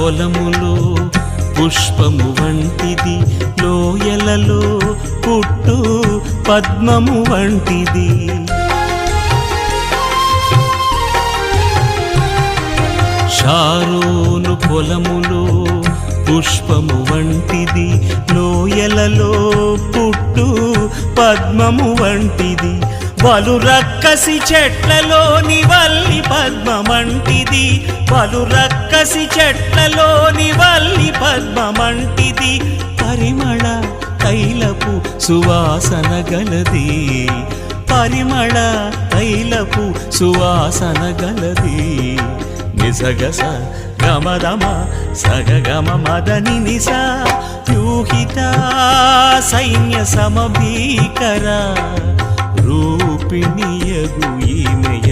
పొలములో పుష్పము వంటిది లోయలలో పుట్టు పద్మము వంటిది. షారోను పొలములో పుష్పము వంటిది లోయలలో పుట్టు పద్మము వంటిది. బలు రక్కసి చెట్లలోని వల్లి పద్మమంటిది. బలు రక్కసి చెట్లలోని వల్లి పద్మమంటిది. పరిమళ తైలపు సువాసన గలది. పరిమళ తైలపు సువాసన గలది. నిసగస గమదమ సగగమ మదని నిస. యూహిత సైన్య సమభీకరా பிணியகு இமைய